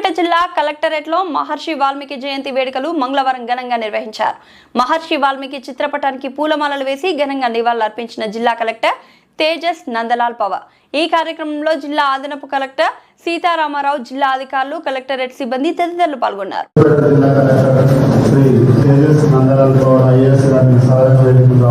సూర్యాపేట జిల్లా కలెక్టరేట్లో మహర్షి వాల్మీకి జయంతి వేడుకలు మంగళవారం ఘనంగా నిర్వహించారు. మహర్షి వాల్మీకి చిత్రపటానికి పూలమాలలు వేసి ఘనంగా నివాళులర్పించిన జిల్లా కలెక్టర్ తేజస్ నందలాల్ పవార్. ఈ కార్యక్రమంలో జిల్లా అదనపు కలెక్టర్ సీతారామారావు జిల్లా అధికారులు కలెక్టరేట్ సిబ్బంది తదితరులు పాల్గొన్నారు. జిల్లా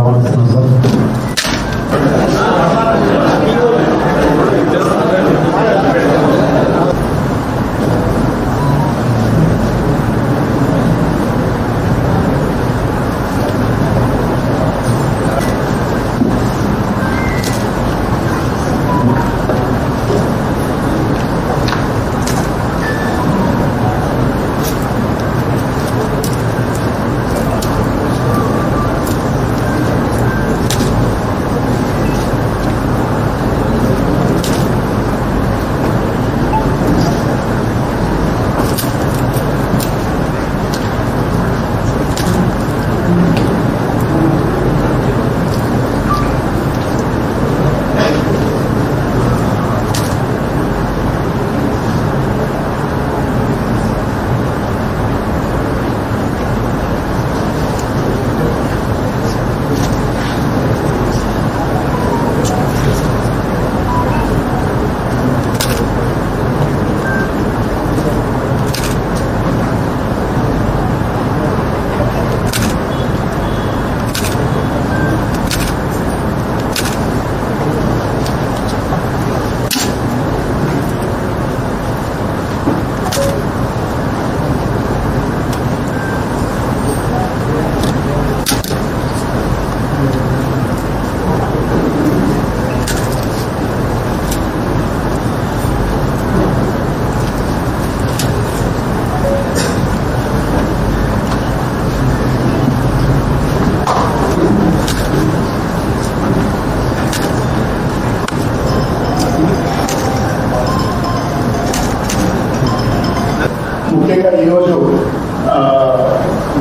ఈరోజు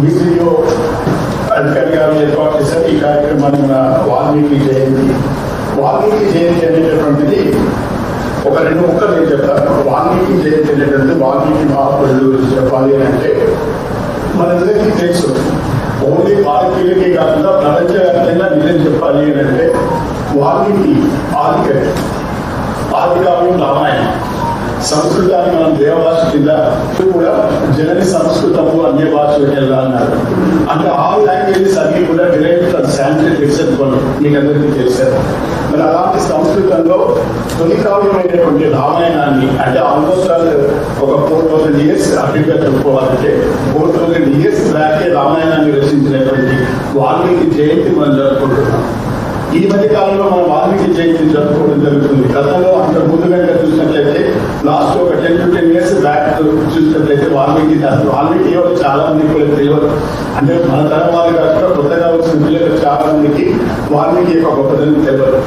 బీసీఓ అధికారి గారు ఏర్పాటు చేశారు. ఈ కార్యక్రమాన్ని మన వాల్మీకి జయంతి వాల్మీకి జయంతి అనేటటువంటిది ఒక రెండు ముక్కలు నేను చెప్తాను. వాల్మీకి జయంతి అనేటువంటిది వాల్మీకి మహాపురుడు గురించి చెప్పాలి అంటే మనందరికీ తెలుసు. ఓన్లీ భారతీయులకి కాకుండా ప్రపంచవ్యాప్తంగా నిజం చెప్పాలి అని అంటే వాల్మీకి ఆదికవి సంస్కృతాన్ని మనం దేవభాష కింద కూడా జనని సంస్కృతము అన్య భాషలు అన్నారు? అంటే ఆల్ లాంగ్వేజెస్ అన్ని కూడా డిరైవ్ ఫ్రమ్ సాంస్క్రిట్ మీకు అందరికీ తెలిసారు మరి అలాంటి సంస్కృతంలో తొలి కావ్యమైనటువంటి రామాయణాన్ని అంటే ఆల్మోస్ట్ ఒక ఫోర్ థౌసండ్ ఇయర్స్ అభిగా చెప్పుకోవాలంటే ఫోర్ థౌసండ్ ఇయర్స్ బ్యాకే రామాయణాన్ని రచించినటువంటి వాల్మీకి జయంతి మనం జరుపుకుంటున్నాం. ఈ మధ్య కాలంలో మనం వాల్మీకి జయంతి జరుపుకోవడం జరుగుతుంది. గతంలో అంత ముందు ఇయర్స్ చూసినట్లయితే వాల్మీకి అసలు వాల్మీకి చాలా మంది కూడా తెలియదు. అంటే మన తరం వాళ్ళు కాకుండా కొత్తగా వచ్చిన పిల్లలకు చాలా మందికి వాల్మీకి యొక్క గొప్పతనం తెలియదు.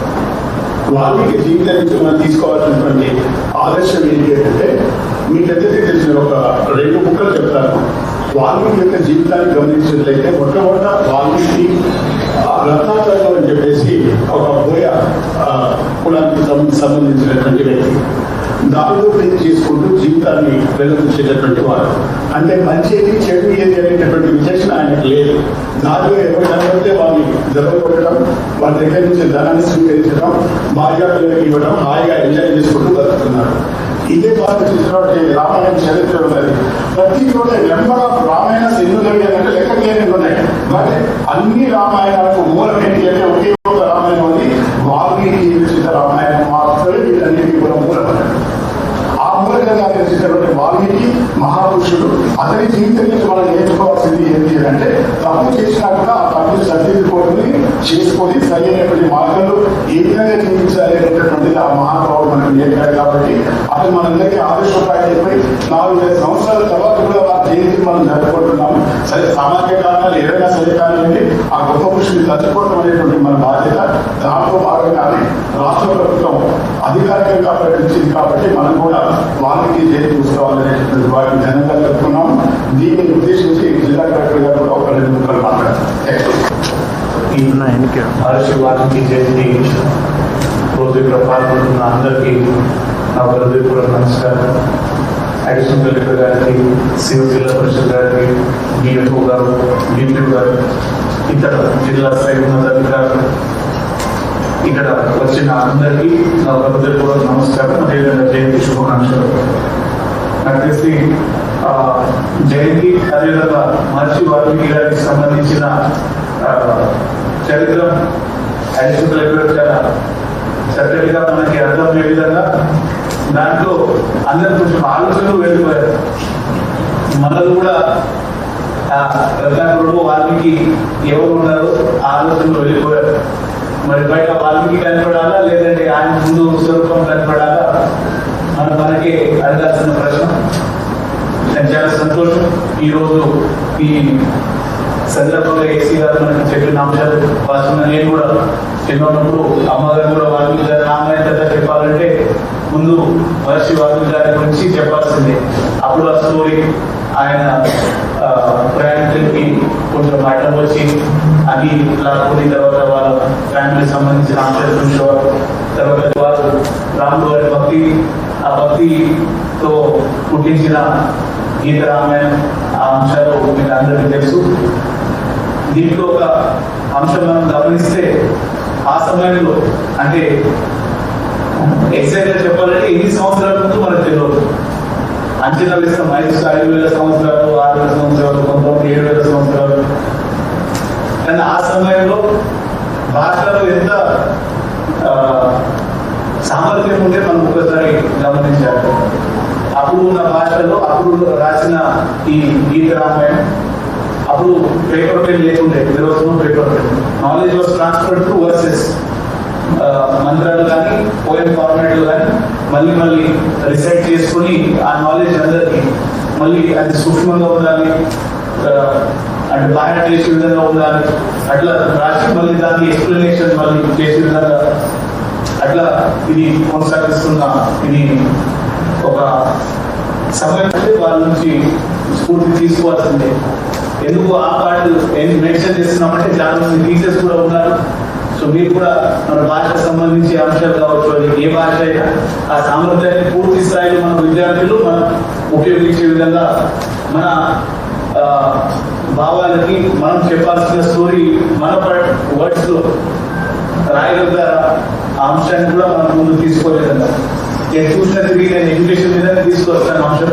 వాల్మీకి జీవితం నుంచి మనం తీసుకోవాల్సినటువంటి ఆదర్శం ఏంటి అంటే మీకందరికీ తెలిసిన ఒక రెండు ముక్కలు చెప్తాను. వాల్మీకి యొక్క జీవితాన్ని గమనించినట్లయితే మొట్టమొదట వాల్మీకి ఆ అని చెప్పేసి ఒక బోయ కులానికి సంబంధించినటువంటి వ్యక్తి. దానిలో చేసుకుంటూ జీవితాన్ని వెలుగుచ్చేటటువంటి వారు. అంటే మంచి ఏది చెడు ఏది అనేటటువంటి విచక్షణ ఆయనకు లేదు. దానిలో ఎవరు కనబడితే వారిని జరగొట్టడం వాళ్ళ దగ్గర నుంచి ధనాన్ని స్వీకరించడం భార్య పిల్లలకి ఇవ్వడం హాయిగా ఎంజాయ్ చేసుకుంటూ బతుకుతున్నారు. ఇదే భారత చూసినటువంటి రామాయణ చరిత్ర ఉన్నది. ప్రతి చోట నెంబర్ ఆఫ్ రామాయణ ఎందుకు అంటే లెక్క లేని ఉన్నాయి. బట్ అన్ని రామాయణాలకు మూలం ఏంటి అంటే ఒకే ఒక రామాయణం ఉంది వాల్మీకి రచిత రామాయణం మాత్రమే వీటన్నిటికీ కూడా మూలం అన్నట్టు. ఆ మూలంగా రచించినటువంటి వాల్మీకి మహాపురుషుడు అతని జీవితం నుంచి మనం నేర్చుకోవాల్సింది ఏంటి అంటే తప్పు చేసినా కూడా ఆ తప్పుని సరిదిద్దుకోవడం చేసుకొని సరైనటువంటి మార్గంలో ఏ విధంగా జీవించాలి అనేటటువంటిది ఆ మహానుభావుడు మనకు నేర్పాడు కాబట్టి అతను మనందరికీ ఆదర్శప్రాయం అయిపోయి నాలుగు వేల సంవత్సరాల తర్వాత కూడా ఆ జయంతిని మనం జరుపుకుంటున్నాం సరే సామాజిక కారణాలు ఏదైనా సరే కానివ్వండి ఆ గొప్ప పురుషుని తలుచుకోవడం అనేటువంటి మన బాధ్యత. దాంట్లో భాగంగానే రాష్ట్ర ప్రభుత్వం అధికారికంగా ప్రకటించింది కాబట్టి మనం కూడా వాళ్ళకి జయంతి ఉత్సవాలు అనేటువంటి వాటిని ఘనంగా జరుపుకున్నాం దీన్ని ఉద్దేశించి జిల్లా కలెక్టర్ గారు కూడా ఒక రెండు ముక్కలు మాట్లాడారు. ఈ మహర్షి వాల్మీకి రోజు ఇక్కడ పాల్గొంటున్న అందరికీ నా హృదయపూర్వక నమస్కారం. అడిషనల్ కలెక్టర్ గారికి సివిల్ జిల్లా పరిషత్ గారికి డిఎఫ్ఓ గారు గారు ఇతర జిల్లా స్థాయి ఉన్నతాధికారులు ఇక్కడ వచ్చిన అందరికీ నా హృదయపూర్వక నమస్కారం. అదేవిధంగా జయంతి శుభాకాంక్షలు. నాకు తెలిసి జయంతి అదేవిధంగా మహర్షి వాల్మీకి గారికి సంబంధించిన చరిత్ర అడిషనల్ కలెక్టర్ చాలా చక్కటిగా మనకి అర్థమయ్యే విధంగా దాంట్లో అందరు కొంచెం ఆలోచనలు వెళ్ళిపోయారు. మనలు కూడా రత్నాకరుడు వాల్మీకి ఎవరు ఉన్నారో ఆలోచనలు వెళ్ళిపోయారు. మరి బయట వాల్మీకి కనపడాలా? లేదంటే ఆయన ముందు స్వరూపం కనపడాలా? మన మనకి అడగాల్సిన ప్రశ్న. నేను చాలా సంతోషం. ఈరోజు ఈ సందర్భంగా ఏసీ గారు మనకు చెప్పిన అంశాలు వాస్తవంగా నేను కూడా చిన్నప్పుడు అమ్మగారు కూడా వాల్మీకి గారు నాన్న చెప్పాలంటే ముందు మహర్షి వాల్మీకి గారి గురించి చెప్పాల్సిందే. అప్పుడు ఆ స్టోరీ ఆయన ప్రయాణికులకి కొంచెం మాటలు వచ్చి అది లాక్కుని తర్వాత వాళ్ళ ఫ్యామిలీ సంబంధించిన అంశాలు చూసేవారు తర్వాత వారు రాముడు గారి భక్తి ఆ భక్తితో పుట్టించిన గీత రామాయణం ఆ అంశాలు మీకు అందరికీ తెలుసు. దీంట్లో ఒక అంశం మనం గమనిస్తే ఆ సమయంలో అంటే ఎగ్జాక్ట్ చెప్పాలంటే ఎన్ని సంవత్సరాల ముందు మనకు తెలియదు. అంచనా వేస్తాం ఐదు ఐదు వేల సంవత్సరాలు ఆరు వేల సంవత్సరాలు కొంతమంది ఏడు వేల సంవత్సరాలు. కానీ ఆ సమయంలో భాషలో ఎంత సామర్థ్యం ఉంటే మనం ఒకసారి గమనించాలి. అప్పుడు ఉన్న భాషలో అప్పుడు రాసిన ఈ గీత రామాయణం అప్పుడు పేపర్ పెన్ లేకుండే రోజు paper pen knowledge was transferred to verses మంత్రాలు కానీ పోయిన ఫార్మాట్లు కానీ మళ్ళీ మళ్ళీ రిసైట్ చేసుకుని ఆ నాలెడ్జ్ అందరికి మళ్ళీ అది సూక్ష్మంగా ఉండాలి అంటే బాగా చేసే విధంగా ఉండాలి అట్లా రాసి మళ్ళీ దాన్ని ఎక్స్ప్లెనేషన్ మళ్ళీ చేసే విధంగా అట్లా ఇది కొనసాగిస్తున్న ఇది ఒక సమయం అంటే వాళ్ళ నుంచి స్ఫూర్తి తీసుకోవాల్సిందే. ఎందుకు ఆ పార్ట్ మెన్షన్ చేస్తున్నామంటే చాలా మంది టీచర్స్ కూడా ఉన్నారు. సో మీరు కూడా మన భాషకు సంబంధించి అంశాలు కావచ్చు అది ఏ భాష అయినా ఆ సామర్థ్యాన్ని పూర్తి స్థాయిలో మన విద్యార్థులు మనం ఉపయోగించే విధంగా మన భావాలకి మనం చెప్పాల్సిన స్టోరీ మన వర్డ్స్లో ద్వారా ఆ అంశాన్ని కూడా మనం ముందు తీసుకోలేదన్న. నేను చూసిన తిరిగి నేను ఎడ్యుకేషన్ మీద తీసుకొస్తాను అంశం.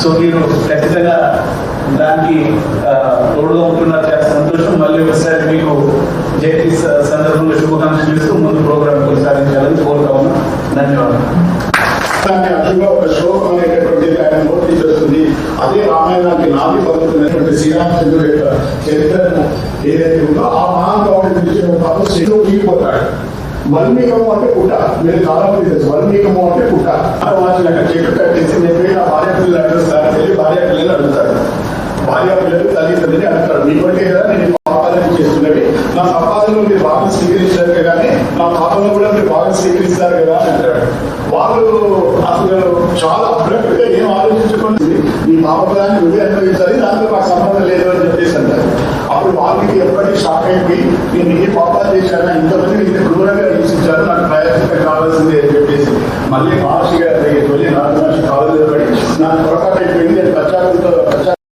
సో మీరు ఖచ్చితంగా దానికి ఆ, తోడుగా ఉంటున్నారు చాలా సంతోషం. మళ్ళీ ఒకసారి మీకు జయంతి స- సందర్భంలో శుభాకాంక్షలు ఇస్తూ ముందు ప్రోగ్రామ్ కొనసాగించాలని కోరుతా ఉన్నాం. ధన్యవాదాలు. శ్లోకం అనేటటువంటిది ఆయన నోటి చేస్తుంది. అదే రామాయణానికి నాది పలుకుతున్నటువంటి శ్రీరామచంద్రుడు యొక్క చరిత్రను ఏదైతే ఉందో ఆ మహానుభావుడి గురించి ఒక తపస్సు ఊగిపోతాడు వల్మీకము అంటే పుట్ట. మీరు చాలా మంది తెలుసు. వల్మీకము అంటే పుట్ట. వాచిన చెట్టు కట్టేసి నేను పోయి నా భార్య అది అంటారు. మీ బట్టే కదా నేను పాపాలను చేస్తున్నవి. నా పాపాలను మీరు బాగా స్వీకరించారు కానీ నా పాపను కూడా మీరు బాగా స్వీకరిస్తారు కదా అని అంటాడు వాళ్ళు అసలు చాలా అబ్రక్ట్గా ఏం ఆలోచించుకోండి. మీ పాపదాన్ని నువ్వే అనుభవించాలి దాంతో నాకు సంబంధం లేదు అని చెప్పేసి అంటారు. అప్పుడు వాళ్ళకి ఎప్పటికీ షాక్ అయిపోయి నేను ఏ పాపాలు చేశాను? ఇంతమంది ఇంత క్రూరంగా హింసించారు నాకు ప్రయత్నం కావాల్సిందే అని చెప్పేసి. మళ్ళీ మహర్షి